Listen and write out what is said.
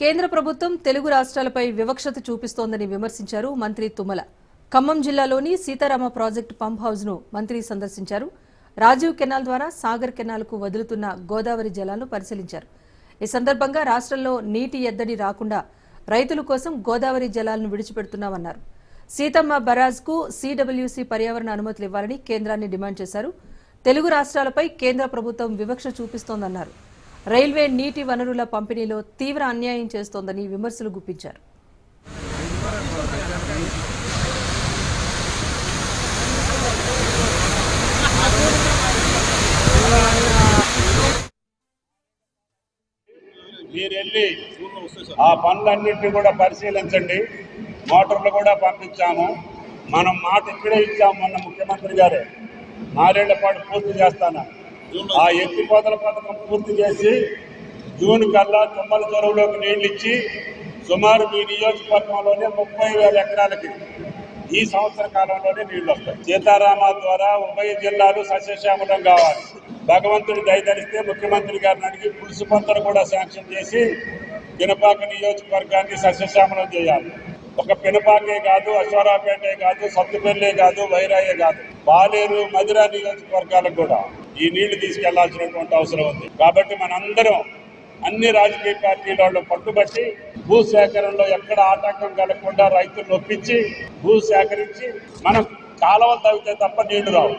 కేంద్ర ప్రభుత్వం తెలుగు రాష్ట్రాలపై వివక్షత చూపిస్తోందని విమర్శించారు మంత్రి తుమ్మల. ఖమ్మం జిల్లాలోని సీతారామ ప్రాజెక్టు పంప్ హౌస్ను మంత్రి సందర్శించారు. రాజీవ్ కెనాల్ ద్వారా సాగర్ కెనాల్కు వదులుతున్న గోదావరి జలాలను పరిశీలించారు. ఈ సందర్భంగా రాష్ట్రంలో నీటి ఎద్దడి రాకుండా రైతుల కోసం గోదావరి జలాలను విడిచిపెడుతున్నామన్నారు. సీతమ్మ బరాజ్కు సీడబ్ల్యూసీ పర్యావరణ అనుమతులు ఇవ్వాలని కేంద్రాన్ని డిమాండ్ చేశారు. తెలుగు రాష్ట్రాలపై కేంద్ర ప్రభుత్వం వివక్ష చూపిస్తోందన్నారు. రైల్వే నీటి వనరుల పంపిణీలో తీవ్ర అన్యాయం చేస్తోందని విమర్శలు గుప్పించారు. మీరు వెళ్ళి ఆ పనులన్నింటినీ కూడా పరిశీలించండి. మోటార్లు కూడా పంపించాము. మనం మాట ఇక్కడే ఇచ్చాము మొన్న ముఖ్యమంత్రి గారే. నాలుగేళ్ళ పాటు పూర్తి చేస్తాను. ఆ ఎత్తిపోతల పథకం పూర్తి చేసి జూన్ కల్లా తుమ్మల చెరువులోకి నీళ్ళు ఇచ్చి సుమారు మీ నియోజకవర్గంలోనే ముప్పై వేల ఎకరాలకి ఈ సంవత్సర కాలంలోనే నీళ్ళు వస్తాయి. సీతారామ ద్వారా ఉభయ జిల్లాలు సస్యశ్యామలం కావాలి. భగవంతుడు దయదలిస్తే ముఖ్యమంత్రి గారిని అడిగి పులుసు పంతను కూడా శాంక్షన్ చేసి పినపాక నియోజకవర్గాన్ని సస్యశ్యామలం చేయాలి. ఒక పినపాకే కాదు అశ్వరాపేటే కాదు సత్తుపల్లి కాదు వైరాయే కాదు పాలేరు మధుర నియోజకవర్గాలకు కూడా ఈ నీళ్ళు తీసుకెళ్ళాల్సినటువంటి అవసరం ఉంది. కాబట్టి మనందరం అన్ని రాజకీయ పార్టీల వాళ్ళు పట్టుబట్టి భూ సేకరణలో ఎక్కడ ఆటంకం కలగకుండా రైతులను ఒప్పించి భూ సేకరించి మనం కాలువలు తవ్వితే తప్ప నీళ్ళు రావు.